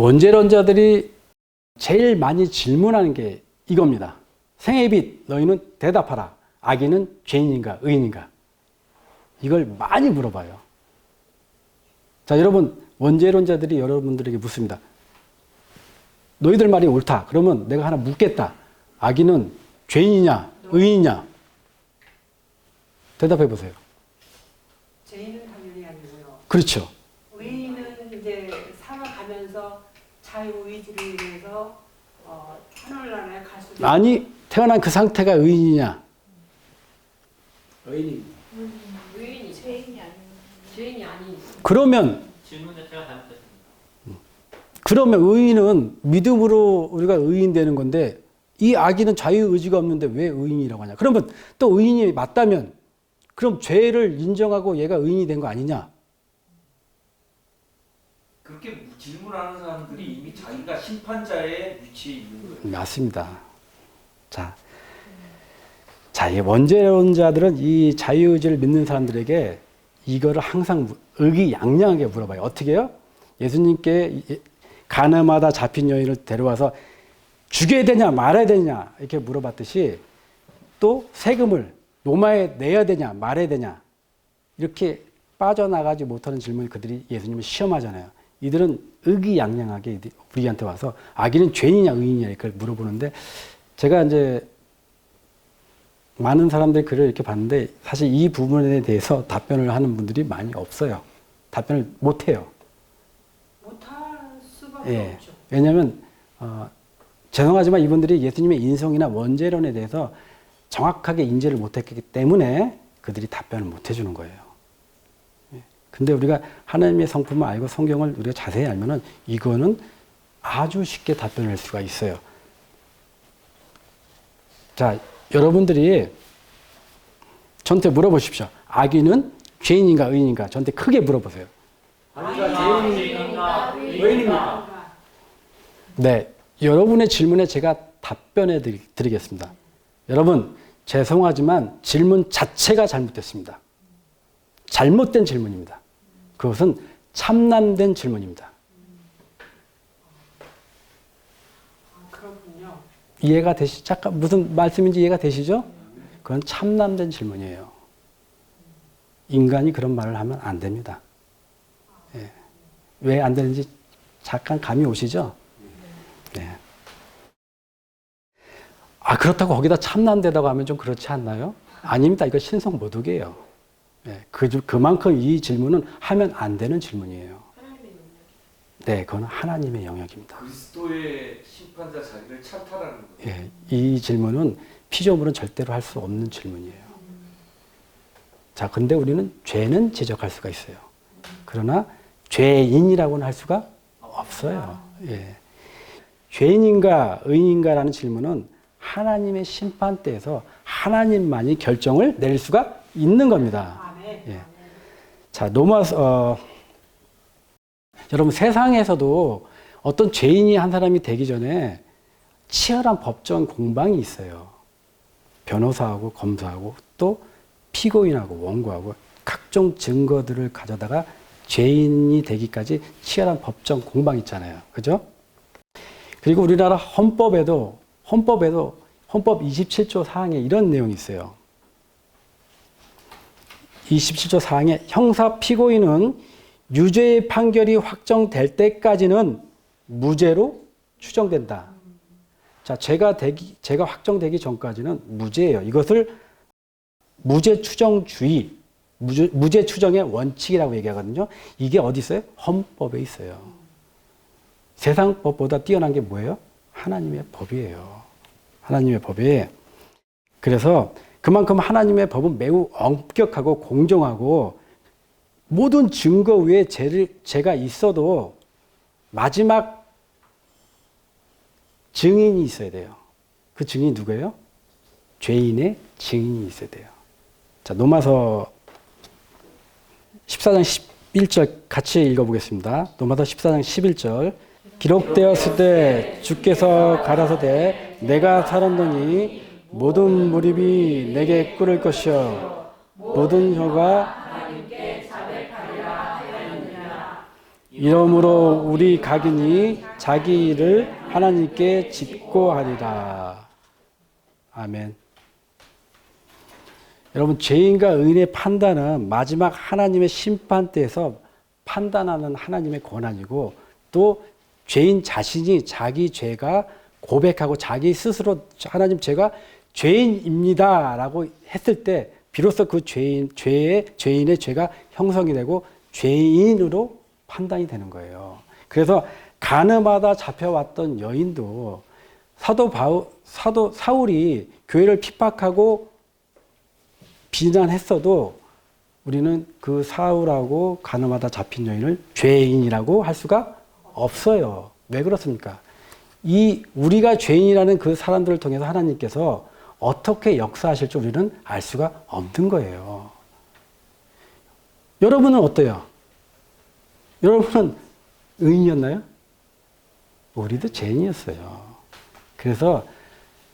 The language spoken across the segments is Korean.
원죄론자들이 제일 많이 질문하는 게 이겁니다. 생애빛 너희는 대답하라. 악인은 죄인인가 의인인가? 이걸 많이 물어봐요. 자, 여러분 원죄론자들이 여러분들에게 묻습니다. 너희들 말이 옳다. 그러면 내가 하나 묻겠다. 악인은 죄인이냐, 의인이냐? 대답해 보세요. 죄인은 당연히 아니고요. 그렇죠. 의인은 이제 살아가면서 자유의지를 인해서 어, 하늘나라에 갈수 있는 아니 태어난 그 상태가 의인이냐? 의인이. 의인이 죄인이 아닌 죄인이 아닌 그러면 질문 자체가 잘못됐습니다. 그러면 의인은 믿음으로 우리가 의인 되는 건데 이 악인은 자유 의지가 없는데 왜 의인이라고 하냐? 그러면 또 의인이 맞다면 그럼 죄를 인정하고 얘가 의인이 된 거 아니냐? 그렇게 질문하는 사람들이 이미 자기가 심판자의 위치에 있는 거예요. 맞습니다. 자, 자, 이 원죄론자들은 이 자유의지를 믿는 사람들에게 이거를 항상 무- 의기양양하게 물어봐요. 어떻게요? 예수님께 이- 가늠하다 잡힌 여인을 데려와서 죽여야 되냐 말아야 되냐 이렇게 물어봤듯이 또 세금을 로마에 내야 되냐 말아야 되냐 이렇게 빠져나가지 못하는 질문을 그들이 예수님을 시험하잖아요. 이들은 의기양양하게 우리한테 와서 악인은 죄인이냐 의인이냐 이렇게 물어보는데 제가 이제 많은 사람들이 글을 이렇게 봤는데 사실 이 부분에 대해서 답변을 하는 분들이 많이 없어요. 답변을 못 해요. 못할 수밖에 예. 없죠. 왜냐하면 어, 죄송하지만 이분들이 예수님의 인성이나 원죄론에 대해서 정확하게 인지를 못했기 때문에 그들이 답변을 못 해주는 거예요. 예. 근데 우리가 하나님의 성품을 알고 성경을 우리가 자세히 알면은 이거는 아주 쉽게 답변할 수가 있어요. 자, 여러분들이 저한테 물어보십시오. 악인은 죄인인가 의인인가? 저한테 크게 물어보세요. 죄인인가 의인입니까? 네, 여러분의 질문에 제가 답변해 드리- 드리겠습니다. 여러분, 죄송하지만 질문 자체가 잘못됐습니다. 잘못된 질문입니다. 그것은 참남된 질문입니다. 이해가 되시, 잠깐 무슨 말씀인지 이해가 되시죠? 그건 참남된 질문이에요. 인간이 그런 말을 하면 안 됩니다. 예. 왜안 되는지 잠깐 감이 오시죠? 네. 아, 그렇다고 거기다 참남되다고 하면 좀 그렇지 않나요? 아닙니다. 이거 신성 모독이에요. 예. 그, 주- 그만큼 이 질문은 하면 안 되는 질문이에요. 네, 그건 하나님의 영역입니다. 그리스도의 심판자 자리를 찬탈하는 거예요. 예, 이 질문은 피조물은 절대로 할 수 없는 질문이에요. 자, 근데 우리는 죄는 지적할 수가 있어요. 그러나 죄인이라고는 할 수가 없어요. 예. 죄인인가 의인인가라는 질문은 하나님의 심판대에서 하나님만이 결정을 내릴 수가 있는 겁니다. 예. 자, 노마스, 어, 여러분 세상에서도 어떤 죄인이 한 사람이 되기 전에 치열한 법정 공방이 있어요. 변호사하고 검사하고 또 피고인하고 원고하고 각종 증거들을 가져다가 죄인이 되기까지 치열한 법정 공방 있잖아요. 그죠? 그리고 우리나라 헌법에도 헌법에도 헌법 27조 사항에 이런 내용이 있어요. 27조 사항에 형사 피고인은 유죄의 판결이 확정될 때까지는 무죄로 추정된다. 자, 죄가 되기, 죄가 확정되기 전까지는 무죄예요. 이것을 무죄 추정주의, 무죄, 무죄 추정의 원칙이라고 얘기하거든요. 이게 어디 있어요? 헌법에 있어요. 세상 법보다 뛰어난 게 뭐예요? 하나님의 법이에요. 하나님의 법이. 그래서 그만큼 하나님의 법은 매우 엄격하고 공정하고 모든 증거 위에 죄를, 죄가 있어도 마지막 증인이 있어야 돼요. 그 증인이 누구예요? 죄인의 증인이 있어야 돼요. 자, 노마서 14장 11절 같이 읽어보겠습니다. 노마서 14장 11절. 기록되었을 때 주께서 가라사대 내가 살았노니 모든 무립이 내게 꿇을 것이요 모든 혀가 이러므로 우리 각인이 자기 일을 하나님께 짓고 하리라. 아멘. 여러분, 죄인과 의인의 판단은 마지막 하나님의 심판 때에서 판단하는 하나님의 권한이고 또 죄인 자신이 자기 죄가 고백하고 자기 스스로 하나님 제가 죄인입니다라고 했을 때 비로소 그 죄인 죄의 죄인의 죄가 형성이 되고 죄인으로 판단이 되는 거예요. 그래서 가늠하다 잡혀왔던 여인도 사도 바우 사도 사울이 교회를 핍박하고 비난했어도 우리는 그 사울하고 가늠하다 잡힌 여인을 죄인이라고 할 수가 없어요. 왜 그렇습니까? 이 우리가 죄인이라는 그 사람들을 통해서 하나님께서 어떻게 역사하실지 우리는 알 수가 없는 거예요. 여러분은 어때요? 여러분은 의인이었나요? 우리도 죄인이었어요. 그래서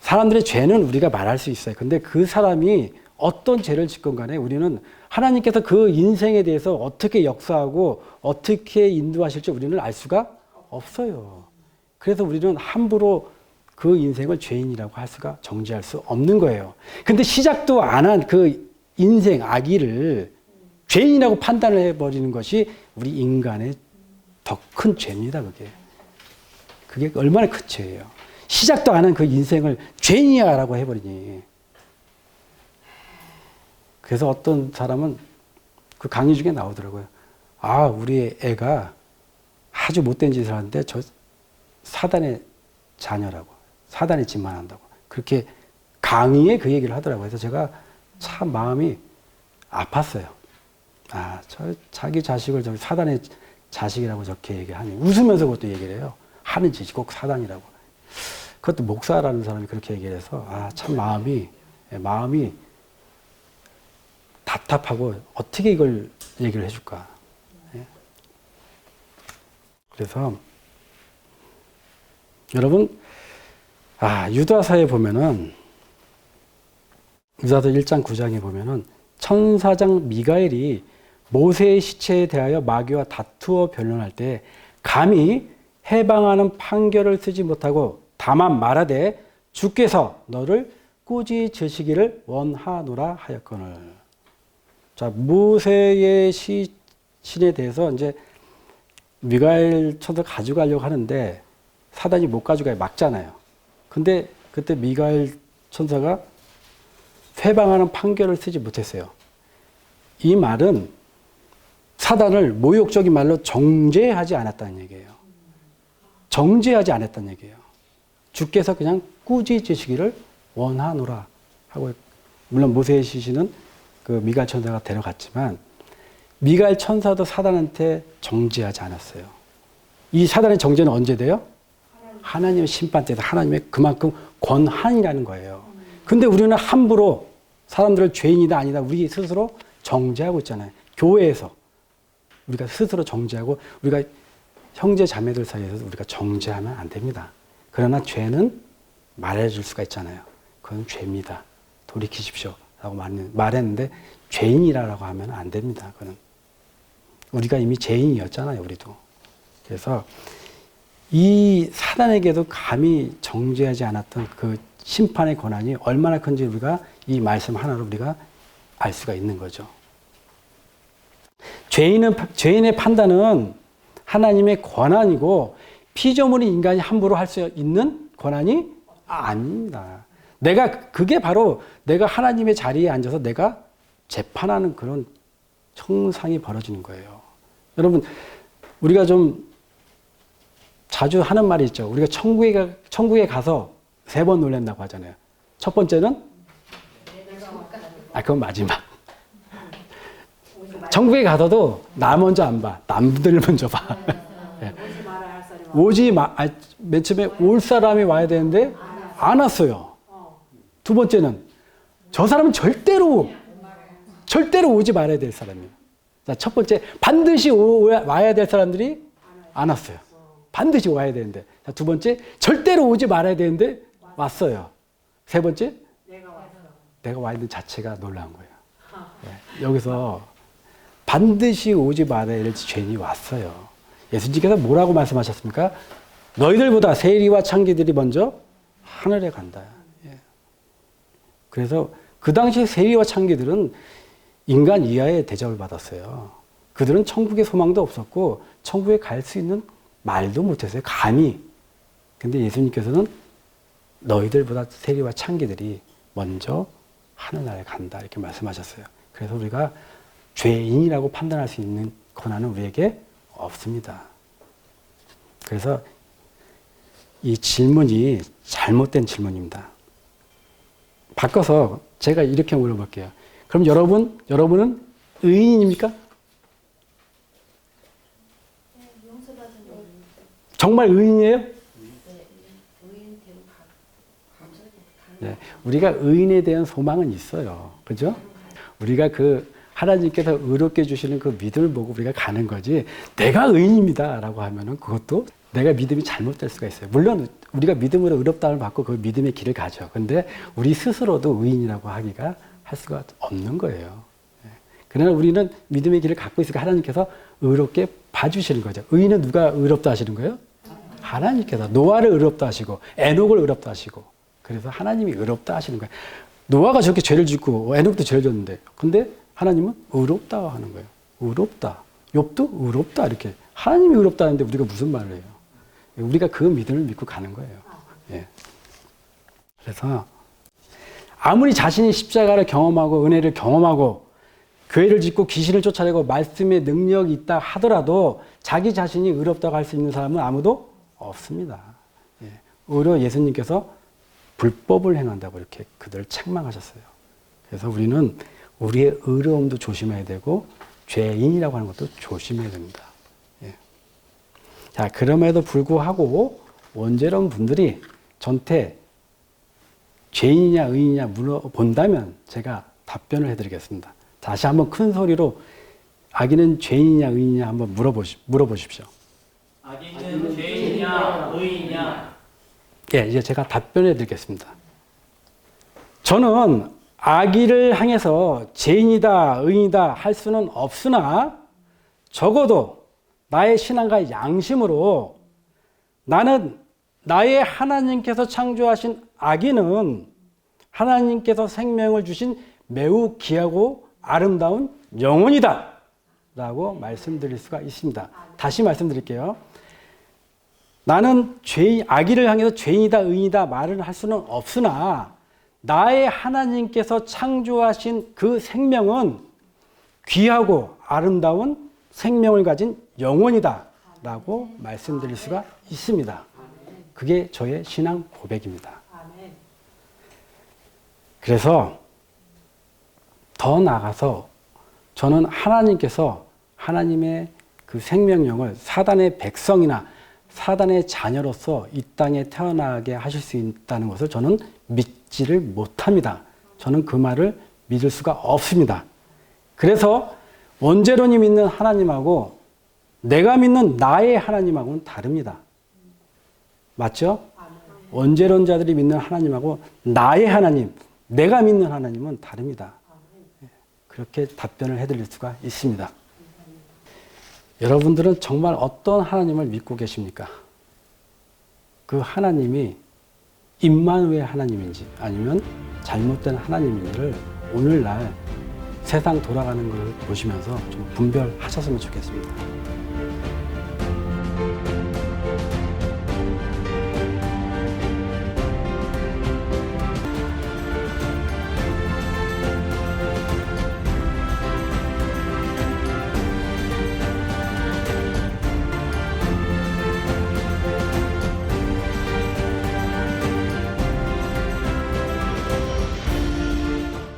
사람들의 죄는 우리가 말할 수 있어요. 근데 그 사람이 어떤 죄를 짓건 간에 우리는 하나님께서 그 인생에 대해서 어떻게 역사하고 어떻게 인도하실지 우리는 알 수가 없어요. 그래서 우리는 함부로 그 인생을 죄인이라고 할 수가 정지할 수 없는 거예요. 근데 시작도 안 한 그 인생 아기를 죄인이라고 판단을 해버리는 것이 우리 인간의 더 큰 죄입니다, 그게. 그게 얼마나 큰 죄예요. 시작도 안 한 그 인생을 죄인이야라고 해버리니. 그래서 어떤 사람은 그 강의 중에 나오더라고요. 아, 우리 애가 아주 못된 짓을 하는데 저 사단의 자녀라고. 사단의 짓만 한다고. 그렇게 강의에 그 얘기를 하더라고요. 그래서 제가 참 마음이 아팠어요. 아, 저 자기 자식을 저기 사단의 자식이라고 저렇게 얘기하니 웃으면서 그것도 얘기를 해요. 하는 짓이 꼭 사단이라고. 그것도 목사라는 사람이 그렇게 얘기를 해서 아, 참 마음이 예, 마음이 답답하고 어떻게 이걸 얘기를 해줄까. 예. 그래서 여러분 아 유다사에 보면은 유다서 1장 9장에 보면은 천사장 미가엘이 모세의 시체에 대하여 마귀와 다투어 변론할 때 감히 해방하는 판결을 쓰지 못하고 다만 말하되 주께서 너를 꾸짖으시기를 원하노라 하였거늘. 자 모세의 시신에 대해서 이제 미가엘 천사 가져가려고 하는데 사단이 못 가져가요 막잖아요. 근데 그때 미가엘 천사가 회방하는 판결을 쓰지 못했어요. 이 말은 사단을 모욕적인 말로 정죄하지 않았다는 얘기예요. 정죄하지 않았다는 얘기예요. 주께서 그냥 꾸짖으시기를 원하노라 하고 물론 모세의 시신은 그 미갈 천사가 데려갔지만 미갈 천사도 사단한테 정죄하지 않았어요. 이 사단의 정죄는 언제 돼요? 하나님의 심판 때에서 하나님의 그만큼 권한이라는 거예요. 근데 우리는 함부로 사람들을 죄인이다 아니다 우리 스스로 정죄하고 있잖아요. 교회에서 우리가 스스로 정죄하고 우리가 형제 자매들 사이에서 우리가 정죄하면 안 됩니다. 그러나 죄는 말해줄 수가 있잖아요. 그건 죄입니다. 돌이키십시오. 라고 말했는데 죄인이라고 하면 안 됩니다. 그는 우리가 이미 죄인이었잖아요. 우리도. 그래서 이 사단에게도 감히 정죄하지 않았던 그 심판의 권한이 얼마나 큰지 우리가 이 말씀 하나로 우리가 알 수가 있는 거죠. 죄인은, 죄인의 판단은 하나님의 권한이고 피조물인 인간이 함부로 할 수 있는 권한이 아닙니다. 내가, 그게 바로 내가 하나님의 자리에 앉아서 내가 재판하는 그런 형상이 벌어지는 거예요. 여러분, 우리가 좀 자주 하는 말이 있죠. 우리가 천국에, 가, 천국에 가서 세 번 놀란다고 하잖아요. 첫 번째는, 아, 그건 마지막. 천국에 가서도 나 먼저 안 봐. 남들 먼저 봐. 예. 오지 마, 아, 맨 처음에 올 사람이 와야 되는데 안 왔어요. 두 번째는 저 사람은 절대로, 절대로 오지 말아야 될 사람이에요. 자, 첫 번째, 반드시 오, 와야 될 사람들이 안 왔어요. 반드시 와야 되는데. 자, 두 번째, 절대로 오지 말아야 되는데 왔어요. 세 번째, 내가 와 있는 자체가 놀라운 거예요. 예, 여기서 반드시 오지 말아야 될 죄인이 왔어요. 예수님께서 뭐라고 말씀하셨습니까? 너희들보다 세리와 창기들이 먼저 하늘에 간다. 예. 그래서 그 당시 세리와 창기들은 인간 이하의 대접을 받았어요. 그들은 천국의 소망도 없었고 천국에 갈 수 있는 말도 못했어요. 감히. 근데 예수님께서는 너희들보다 세리와 창기들이 먼저 하늘나라에 간다 이렇게 말씀하셨어요. 그래서 우리가 죄인이라고 판단할 수 있는 권한은 우리에게 없습니다. 그래서 이 질문이 잘못된 질문입니다. 바꿔서 제가 이렇게 물어볼게요. 그럼 여러분, 여러분은 의인입니까? 정말 의인이에요? 네, 우리가 의인에 대한 소망은 있어요. 그죠? 우리가 그 하나님께서 의롭게 주시는 그 믿음을 보고 우리가 가는 거지, 내가 의인입니다. 라고 하면은 그것도 내가 믿음이 잘못될 수가 있어요. 물론 우리가 믿음으로 의롭다를 받고 그 믿음의 길을 가죠. 근데 우리 스스로도 의인이라고 하기가 할 수가 없는 거예요. 네. 그러나 우리는 믿음의 길을 갖고 있으니까 하나님께서 의롭게 봐주시는 거죠. 의인은 누가 의롭다 하시는 거예요? 하나님께서 노아를 의롭다 하시고 에녹을 의롭다 하시고 그래서 하나님이 의롭다 하시는 거예요. 노아가 저렇게 죄를 짓고 에녹도 죄를 졌는데 근데 하나님은 의롭다 하는 거예요. 의롭다. 욥도 의롭다 이렇게 하나님이 의롭다 하는데 우리가 무슨 말을 해요? 우리가 그 믿음을 믿고 가는 거예요. 예. 그래서 아무리 자신이 십자가를 경험하고 은혜를 경험하고 교회를 짓고 귀신을 쫓아내고 말씀의 능력이 있다 하더라도 자기 자신이 의롭다고 할 수 있는 사람은 아무도 없습니다. 예. 오히려 예수님께서 불법을 행한다고 이렇게 그들을 책망하셨어요. 그래서 우리는 우리의 의로움도 조심해야 되고 죄인이라고 하는 것도 조심해야 됩니다. 예. 자, 그럼에도 불구하고 원죄로운 분들이 전태 죄인이냐 의인이냐 물어본다면 제가 답변을 해드리겠습니다. 다시 한번 큰 소리로 아기는 죄인이냐 의인이냐 한번 물어보시, 물어보십시오. 아기는 죄이냐 의이냐 예, 이제 제가 답변해 드리겠습니다. 저는 아기를 향해서 죄인이다, 의인이다 할 수는 없으나 적어도 나의 신앙과 양심으로 나는 나의 하나님께서 창조하신 아기는 하나님께서 생명을 주신 매우 귀하고 아름다운 영혼이다. 라고 말씀드릴 수가 있습니다. 다시 말씀드릴게요. 나는 죄인, 아기를 향해서 죄인이다, 의인이다 말을 할 수는 없으나 나의 하나님께서 창조하신 그 생명은 귀하고 아름다운 생명을 가진 영혼이다 라고 말씀드릴 수가 있습니다. 그게 저의 신앙 고백입니다. 그래서 더 나아가서 저는 하나님께서 하나님의 그 생명력을 사단의 백성이나 사단의 자녀로서 이 땅에 태어나게 하실 수 있다는 것을 저는 믿지를 못합니다. 저는 그 말을 믿을 수가 없습니다. 그래서 원죄론이 믿는 하나님하고 내가 믿는 나의 하나님하고는 다릅니다. 맞죠? 원죄론자들이 믿는 하나님하고 나의 하나님, 내가 믿는 하나님은 다릅니다. 그렇게 답변을 해드릴 수가 있습니다. 여러분들은 정말 어떤 하나님을 믿고 계십니까? 그 하나님이 임마누엘 하나님인지 아니면 잘못된 하나님인지를 오늘날 세상 돌아가는 걸 보시면서 좀 분별하셨으면 좋겠습니다.